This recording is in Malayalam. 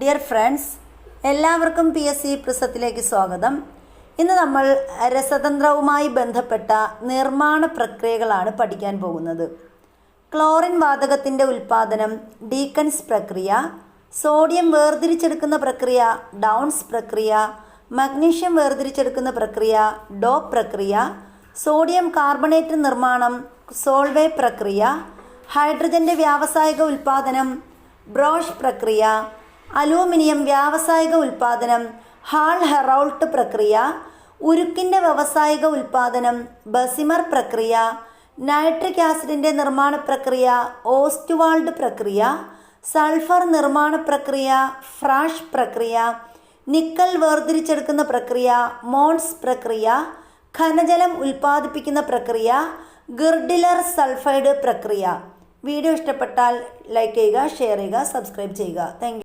ഡിയർ ഫ്രണ്ട്സ് എല്ലാവർക്കും പി എസ് സി പ്രിസത്തിലേക്ക് സ്വാഗതം. ഇന്ന് നമ്മൾ രസതന്ത്രവുമായി ബന്ധപ്പെട്ട നിർമ്മാണ പ്രക്രിയകളാണ് പഠിക്കാൻ പോകുന്നത്. ക്ലോറിൻ വാതകത്തിന്റെ ഉൽപ്പാദനം ഡീക്കൻസ് പ്രക്രിയ സോഡിയം വേർതിരിച്ചെടുക്കുന്ന പ്രക്രിയ ഡൗൺസ് പ്രക്രിയ മഗ്നീഷ്യം വേർതിരിച്ചെടുക്കുന്ന പ്രക്രിയ ഡോ പ്രക്രിയ സോഡിയം കാർബണേറ്റ് നിർമ്മാണം സോൾവേ പ്രക്രിയ ഹൈഡ്രജന്റെ വ്യാവസായിക ഉൽപ്പാദനം ബ്രോഷ് പ്രക്രിയ അലൂമിനിയം വ്യാവസായിക ഉൽപ്പാദനം ഹാൾ ഹെറൗൾട്ട് പ്രക്രിയ ഉരുക്കിന്റെ വ്യാവസായിക ഉൽപ്പാദനം ബസിമർ പ്രക്രിയ നൈട്രിക് ആസിഡിന്റെ നിർമ്മാണ പ്രക്രിയ ഓസ്റ്റുവാൾഡ് പ്രക്രിയ സൾഫർ നിർമ്മാണ പ്രക്രിയ ഫ്രാഷ് പ്രക്രിയ നിക്കൽ വേർതിരിച്ചെടുക്കുന്ന പ്രക്രിയ മോൺസ് പ്രക്രിയ ഖനജലം ഉൽപ്പാദിപ്പിക്കുന്ന പ്രക്രിയ ഗിർഡിലർ സൾഫൈഡ് പ്രക്രിയ. വീഡിയോ ഇഷ്ടപ്പെട്ടാൽ ലൈക്ക് ചെയ്യുക ഷെയർ ചെയ്യുക സബ്സ്ക്രൈബ് ചെയ്യുക. താങ്ക്